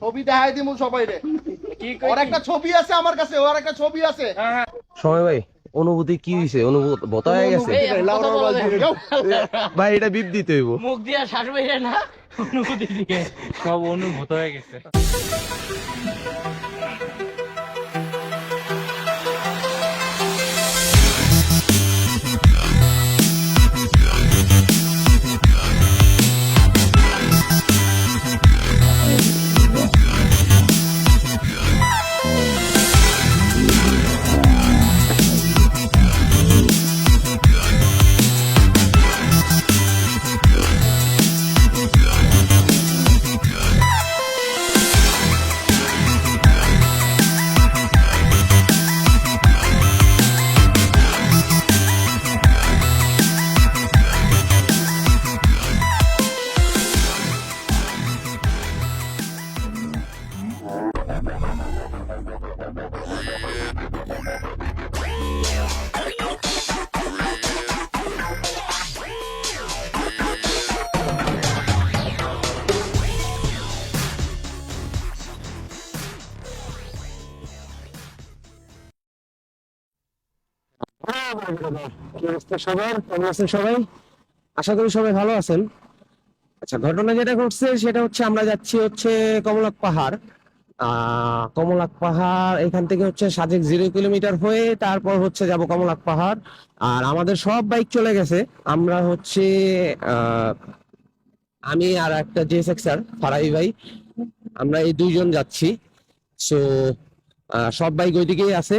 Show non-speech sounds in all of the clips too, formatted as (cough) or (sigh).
ছবি দেখাই দিমু সবাই রে (laughs) ওর একটা ছবি আছে আমার কাছে ওর একটা ছবি আছে। হ্যাঁ, সময় ভাই অনুভূতি কি হয়েছে অনুভূতি বতা হয়ে গেছে। (laughs) ভাই এটা বিপ দিতে হইব। মুখ দিয়া শ্বাস বেরিয়ে না। অনুভূতি দিয়ে সব অনুভূত হয়ে গেছে। অবস্থা সবার কেমন আছেন সবাই? আশা করি সবাই ভালো আছেন। আচ্ছা ঘটনা যেটা ঘটছে সেটা হচ্ছে আমরা যাচ্ছি হচ্ছে কমলাক পাহাড়। কমলাক পাহাড় এখান থেকে হচ্ছে সাজেক জিরো কিলোমিটার হয়ে তারপর হচ্ছে যাব কমলাক পাহাড়। আর আমাদের সব বাইক চলে গেছে। আমরা হচ্ছে আমি আর একটা জেএসএক্সার ফারাই ভাই, আমরা এই দুইজন যাচ্ছি। সো সব বাইক ওইদিকেই আছে।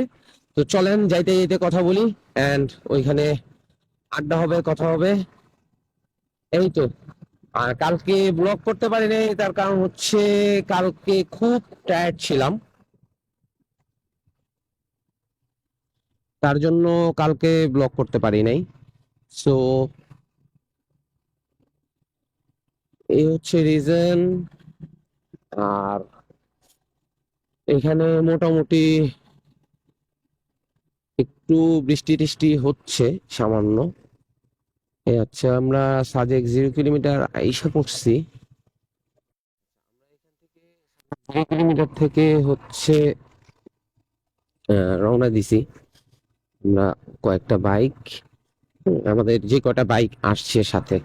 তো চলেন, যাইতে যাইতে কথা বলি এন্ড ওইখানে আড্ডা হবে, কথা হবে। এই তো। আর কালকে ব্লগ করতে পারি নাই তার কারণ হচ্ছে কালকে খুব টায়ার্ড ছিলাম। তার জন্য কালকে ব্লগ করতে পারি নাই। সো এই হচ্ছে রিজন আর এখানে মোটামুটি একটু বৃষ্টি টিষ্টি হচ্ছে সামান্য। হচ্ছে আমরা সাজেক জিরো কিলোমিটার আইসা পড়ছি। কিলোমিটার থেকে হচ্ছে রওনা দিছি। আমরা কয়েকটা বাইক, আমাদের যে কটা বাইক আসছে সাথে।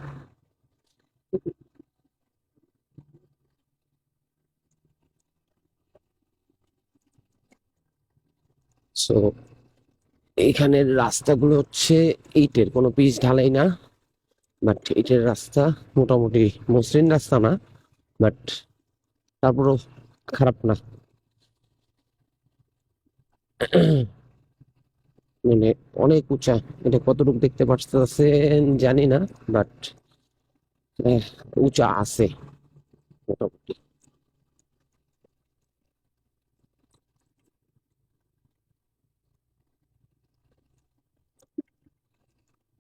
সো এইখানের রাস্তাগুলো হচ্ছে ইটের, কোনো পিচ ঢালাই না বাট ইটের রাস্তা মোটামুটি মসৃণ রাস্তা না বাট তারপরও খারাপ না। মানে অনেক উঁচা, এটা কতটুকু দেখতে পাচ্ছেন জানি না বাট উঁচা আছে মোটামুটি।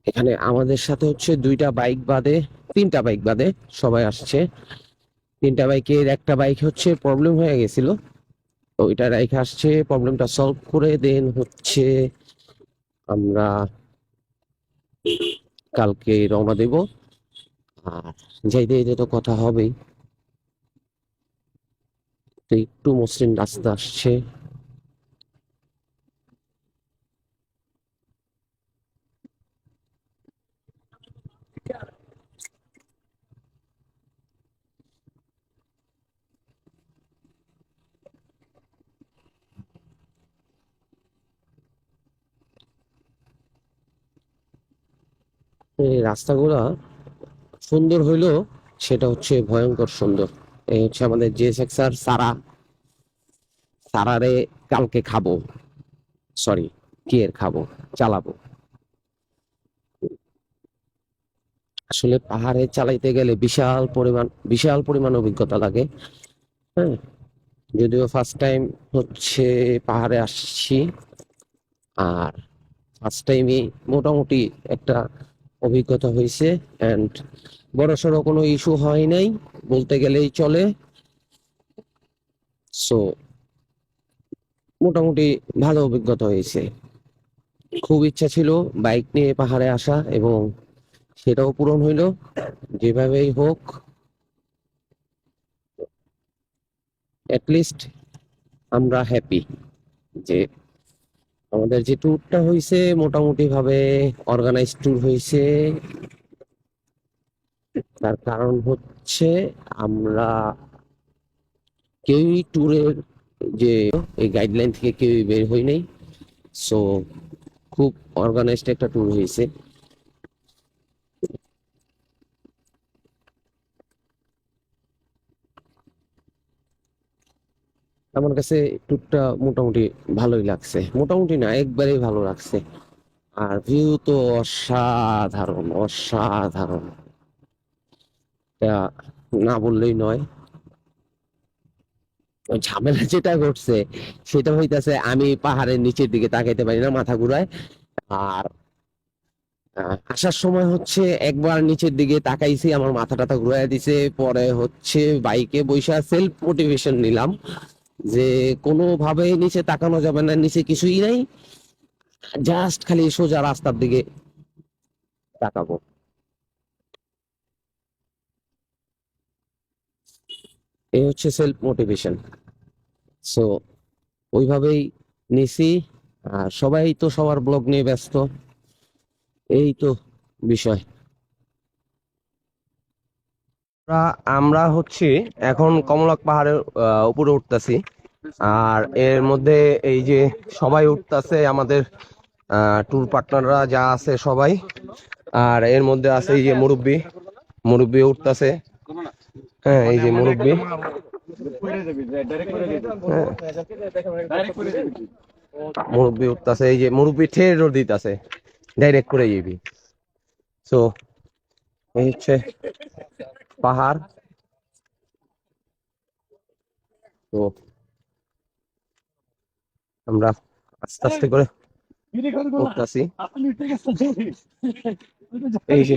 এখানে আমাদের সাথে হচ্ছে দুইটা বাইক বাদে, তিনটা বাইক বাদে সবাই আসছে। তিনটা বাইকের একটা বাইক হচ্ছে প্রবলেম হয়ে গেছিল। ওইটা রেখে আসছে প্রবলেমটা সলভ করে দেন হচ্ছে আমরা কালকে রওনা দেব। আর যাইতে যাইতে তো কথা হবেই, তো একটু মসৃণ রাস্তা আসছে। এই রাস্তাগুলা সুন্দর হইলেও সেটা হচ্ছে ভয়ঙ্কর সুন্দর। এই হচ্ছে আমাদের যে সেক্সার সারা সারারে কালকে খাব। সরি কি এর খাব? চালাবো। আসলে পাহাড়ে চালাইতে গেলে বিশাল পরিমাণ বিশাল পরিমাণ অভিজ্ঞতা লাগে। হ্যাঁ যদিও ফার্স্ট টাইম হচ্ছে পাহাড়ে আসছি। আর ফার্স্ট টাইমই মোটামুটি একটা অভিজ্ঞতা হয়েছে এন্ড বড় সড়ো কোনো ইস্যু হয় নাই, বলতে গেলেই চলে। সো মোটামুটি ভালো অভিজ্ঞতা হয়েছে। খুব ইচ্ছা ছিল বাইক নিয়ে পাহাড়ে আসা, এবং সেটাও পূরণ হইল। যেভাবেই হোক অ্যাটলিস্ট আমরা হ্যাপি যে আমাদের যে ট্যুরটা হয়েছে মোটামুটি ভাবে অর্গানাইজ ট্যুর হয়েছে তার কারণ হচ্ছে আমরা কেউই ট্যুরের যে, এই গাইডলাইন থেকে কেউই বের হই নাই। সো খুব অর্গানাইজড একটা ট্যুর হয়েছে আমার কাছে ট্যুরটা মোটামুটি ভালোই লাগছে। মোটামুটি না, একবারেই ভালো লাগছে। আর ভিউ তো অসাধারণ অসাধারণ। না বললেই নয়। ঝামেলা যেটা ঘটছে, সেটা হইতেছে আমি পাহাড়ের নিচের দিকে তাকাইতে পারি না, মাথা ঘুরায়। আর আসার সময় হচ্ছে একবার নিচের দিকে তাকাইছি, আমার মাথা টাথা ঘুরাই দিছে। পরে হচ্ছে বাইকে বৈশা সেলফ মোটিভেশন নিলাম। যে কোনোভাবে নিচে তাকানো যাবে না, নিচে কিছুই নাই। জাস্ট খালি সোজা রাস্তার দিকে তাকাবো। এই হচ্ছে সেলফ মোটিভেশন সো ওইভাবেই নিছি। আর সবাই তো সবার ব্লগ নিয়ে ব্যস্ত। এই তো বিষয়। আমরা- হচ্ছে এখন কমলাক পাহাড়ের উপরে উঠতেছি। আর এর মধ্যে এই যে সবাই উঠতেছে আমাদের ট্যুর পার্টনাররা যা আছে সবাই। আর এর মধ্যে আছে এই যে মুরব্বী মুরব্বী উঠতেছে। হ্যাঁ এই যে মুরব্বী। হ্যাঁ, মুরব্বী উঠতেছে এই যে মুরব্বী ঠের দিতেছে ডাইরেক্ট করে যাবি। সো এই হচ্ছে পাহাড়। তো আমরা আস্তে আস্তে করে উঠতেছি। এই যে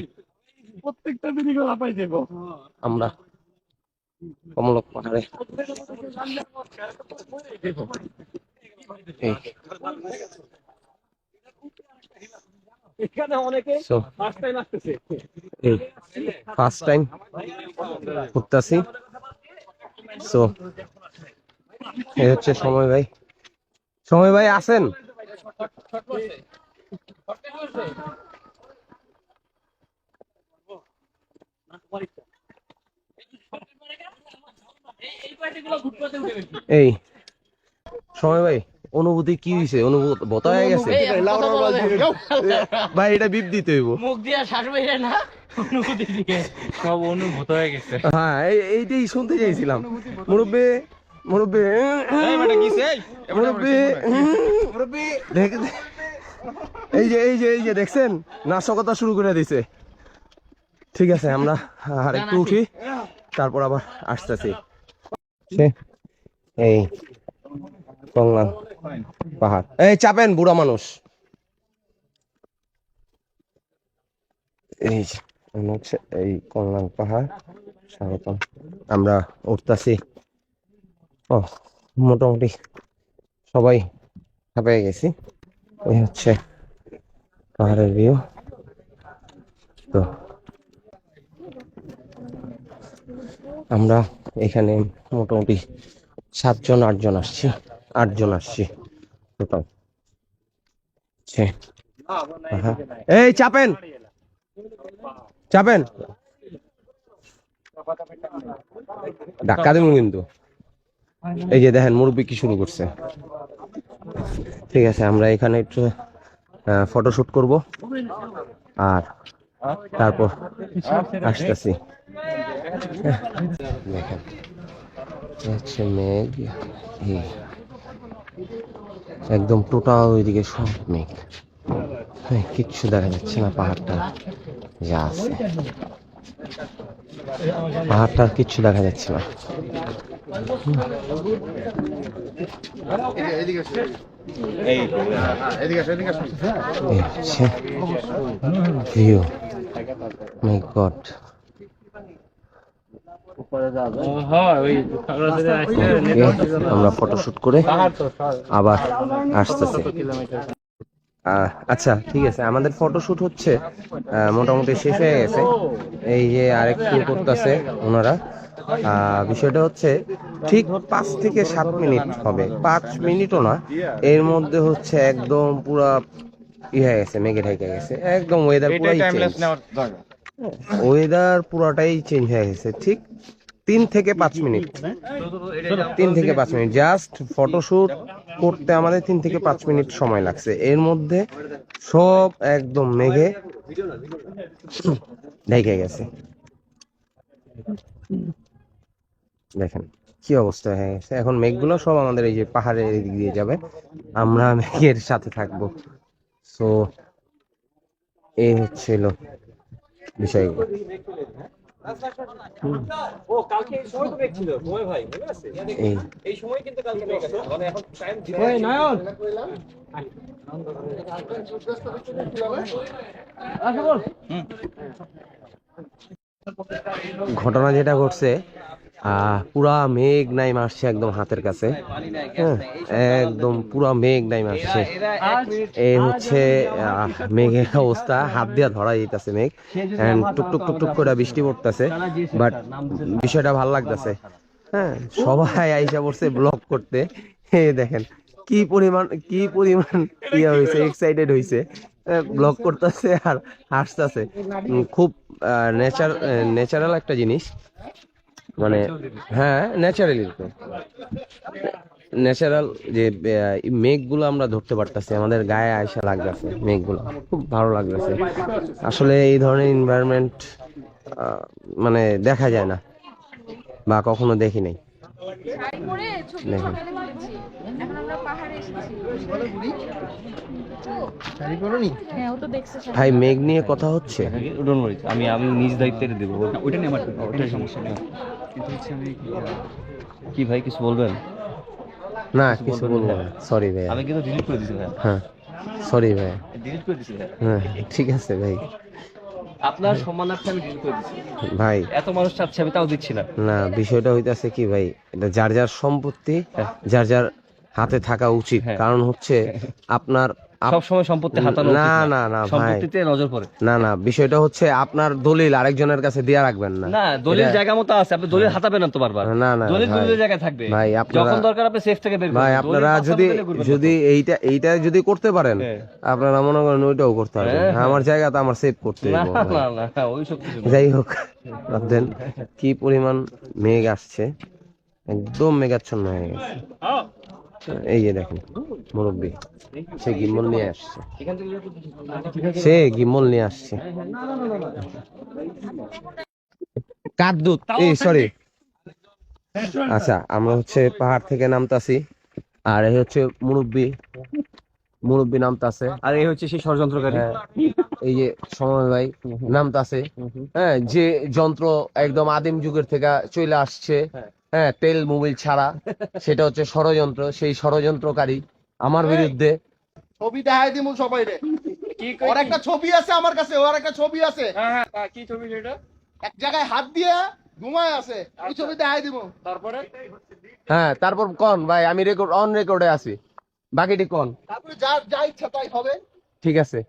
প্রত্যেকটা ভিডিও লাপাই দেবো আমরা কমলক পাহাড়ে। এই এখানে অনেকে ফার্স্ট টাইম আসতেছে। এই ফার্স্ট টাইম উঠতেছি সো এই হচ্ছে সময় ভাই। সময় ভাই আছেন এই সময় ভাই। অনুভূতি কি হয়েছে অনুভূতি বতা হয়ে গেছে? ভাই এটা বিপ দিতে হইব। মুখ দিয়া শ্বাস বেরিয়ে না? অনুভূতি দিয়ে। সব অনুভূত হয়ে গেছে। হ্যাঁ এই- এইটাই শুনতে চাইছিলাম। মুরব্বী মুরব্বী মুরব্বী দেখ- এই যে এই যে এই যে দেখছেন? নাশকতা শুরু করে দিছে। ঠিক আছে আমরা আর একটু উঠি। তারপর আবার আসতেছি। সে, এই কংলাং পাহাড়। এই, চাপেন, বুড়া মানুষ। এই হচ্ছে, এই কংলাং পাহাড়, স্বাগতম। আমরা উঠতাছি। ও, মোটামুটি সবাই হাঁপিয়ে গেছি। এই হচ্ছে পাহাড়ের ভিউ তো, আমরা এখানে মোটামুটি সাতজন, আটজন আসছি। আটজন আসছি। টোটাল। এই, চাপেন। চাপেন। ধাক্কা দেবো কিন্তু। এই যে দেখেন, মুরব্বী কি শুরু করছে। ঠিক আছে, আমরা এখানে একটু ফটোশুট করব। আর তারপর আসতেছি। দেখেন। হচ্ছে মেঘ একদম টোটাল ওইদিকে সব মেঘ। হ্যাঁ, কিচ্ছু দেখা যাচ্ছে না পাহাড়টা যা আছে। পাহাড়টা আর কিচ্ছু দেখা যাচ্ছে না। মাই গড হয় ওই খাগড়াছড়ি আসলে আমরা ফটোশুট করে আবার আসতেছি। আচ্ছা ঠিক আছে। আমাদের ফটোশুট হচ্ছে মোটামুটি শেষ হয়ে গেছে। এই যে আরেকটু করতেছে ওনারা। আহ, বিষয়টা হচ্ছে ঠিক পাঁচ থেকে সাত মিনিট হবে। পাঁচ মিনিটও না এর মধ্যে হচ্ছে একদম পুরা ই হয়ে গেছে মেঘে ঢেকে গেছে। একদম ওয়েদার পুরাই চেঞ্জ ওয়েদার পুরাটাই চেঞ্জ হয়ে গেছে ঠিক? তিন থেকে পাঁচ মিনিট তিন থেকে পাঁচ মিনিট জাস্ট ফটোশুট করতে আমাদের তিন থেকে পাঁচ মিনিট সময় লাগছে। এর মধ্যে সব একদম মেঘে ঢেকে গেছে। দেখেন কি অবস্থা হয়ে গেছে। এখন মেঘগুলো সব আমাদের এই যে পাহাড়ের এদিক দিয়ে যাবে। আমরা মেঘের সাথে থাকব। সো এই হচ্ছিল বিষয়গুলো। এই সময় তো দেখছিল। সময় ভাই আছে। এই। এই সময় কিন্তু কালকে মেঘ আছে এখন টাইম ওই নয়ন ঘটনা যেটা ঘটছে পুরা মেঘ নাই মারছে একদম হাতের কাছে। হ্যাঁ একদম পুরা মেঘ নাই মারছে। এই হচ্ছে মেঘের অবস্থা। হাত দিয়া ধরা যেতেছে মেঘ। টুক টুক টুক টুক করে বৃষ্টি পড়তেছে। বাট বিষয়টা ভালো লাগতেছে। হ্যাঁ সবাই আইসা পড়ছে ব্লগ করতে। দেখেন, কি পরিমাণ কি পরিমাণ ইয়ে হয়েছে এক্সাইটেড হয়েছে ব্লগ করতেছে আর হাসতেছে। খুব নেচার ন্যাচারাল একটা জিনিস। মানে হ্যাঁ ন্যাচারালি তো। ন্যাচারাল যে মেঘগুলো আমরা ধরতে পারতাছি আমাদের গায়ে আয়সা লাগতেছে মেঘগুলো। খুব ভালো লাগতেছে। আসলে এই ধরনের এনভায়রনমেন্ট মানে দেখা যায় না বা কখনো দেখি নাই। হ্যাঁ ও তো দেখছে শাড়ি। ভাই মেঘ নিয়ে কথা হচ্ছে? আমি আমি নিজ দায়িত্বে দেবো। ওইটা নিয়ে আমার ওইটাই সমস্যা নেই। কিন্তু হচ্ছে আমি কি ভাই কিছু বলবেন? না কিছু বলব না। সরি ভাই আমি কিন্তু ডিলিট করে দিছি ভাই। হ্যাঁ। সরি ভাই ডিলিট করে দিছি ভাই। হ্যাঁ ঠিক আছে ভাই। আপনার সম্মানার্থে আমি ডিলিট করে দিছি। ভাই। এত মানুষ চাচ্ছে আমি তাও দিচ্ছি না। না বিষয়টা হইতাছে কি ভাই এটা যার যার সম্পত্তি যার যার হাতে থাকা উচিত। হ্যাঁ। কারণ হচ্ছে আপনার সব সম্পত্তি হাতানো না না। না সম্পত্তিতে নজর পড়ে। না না বিষয়টা হচ্ছে আপনার দলিল আরেকজনের কাছে দেয়া রাখবেন না। না দলিল জায়গা মতো আছে। আপনি দলিল হাতাবেন না তো বারবার। না না দলিল ভাই। জায়গায় থাকবে। ভাই, আপনারা- যখন দরকার আপনি সেফ থেকে বের করবেন। ভাই আপনারা যদি যদি এইটা এইটা যদি করতে পারেন হ্যাঁ। আপনারা মনে করেন ওইটাও করতে পারবেন। হ্যাঁ, হ্যাঁ। আমার জায়গা তো আমার সেভ করতে না না না না, ওইসব কিছু যাই হোক কি পরিমাণ মেঘ আসছে। একদম মেঘাচ্ছন্ন হয়ে গেছে। এই যে দেখেন মুরব্বী সে গিম্বল নিয়ে আসছে। সে গিম্বল নিয়ে আসছে। কাকদুত এই সরি আচ্ছা আমরা হচ্ছে পাহাড় থেকে নামতাছি আর এই হচ্ছে মুরব্বী মুরব্বী নামতাছে। আর এই হচ্ছে সেই ষড়যন্ত্রকারী। হ্যাঁ, এই যে সময় ভাই নামতাছে। হ্যাঁ যে যন্ত্র একদম আদিম যুগের থেকে চলে আসছে। হ্যাঁ তেল মোবিল ছাড়া। সেটা হচ্ছে ষড়যন্ত্র সেই ষড়যন্ত্রকারী আমার বিরুদ্ধে। ছবি দেখাই দিমু সবাই রে ওর একটা ছবি আছে আমার কাছে ওর একটা ছবি আছে। কি ছবি সেটা? এক জায়গায় হাত দিয়ে ঘুমায় আছে। ওই ছবি দেখাই দিমু। তারপরে? হ্যাঁ তারপর কন ভাই? আমি রেকর্ড অন রেকর্ডে আছি। বাকিটি কন? তারপরে যার যা ইচ্ছা তাই হবে। ঠিক আছে।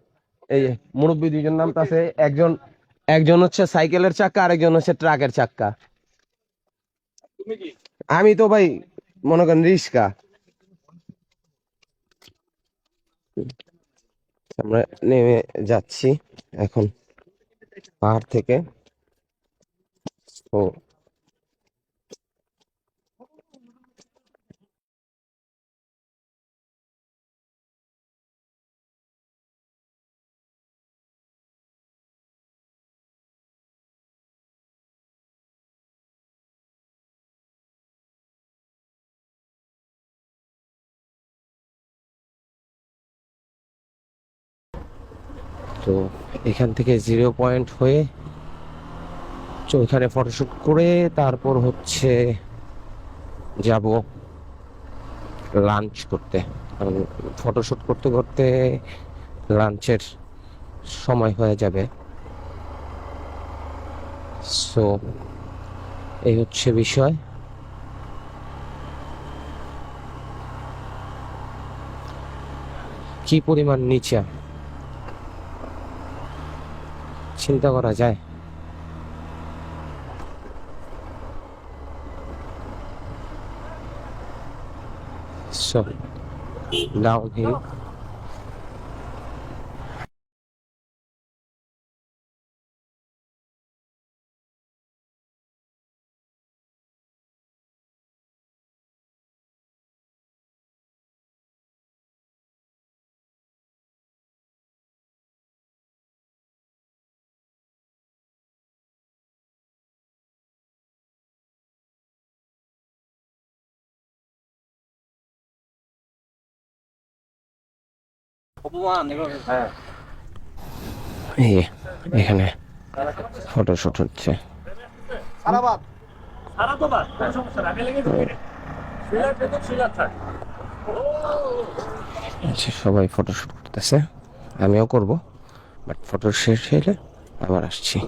এই মুরব্বী দুইজন নামতাছে। একজন একজন হচ্ছে সাইকেলের চাক্কা আরেকজন হচ্ছে ট্রাকের চাক্কা। তুমি কি আমি তো ভাই মনে করেন রিস্কা। আমরা নেমে যাচ্ছি এখন পাহাড় থেকে। ও তো এখান থেকে জিরো পয়েন্ট হয়ে তো এখানে ফটোশুট করে তারপর হচ্ছে যাব লাঞ্চ করতে। ফটোশুট করতে করতে লাঞ্চের সময় হয়ে যাবে। সো এই হচ্ছে বিষয়। কি পরিমাণ নিচে চিন্তা করা যায়। সো নাও এই এখানে ফটোশুট হচ্ছে। আচ্ছা সবাই ফটোশুট করতেছে। আমিও করব বাট ফটো শেষ হলে আবার আসছি।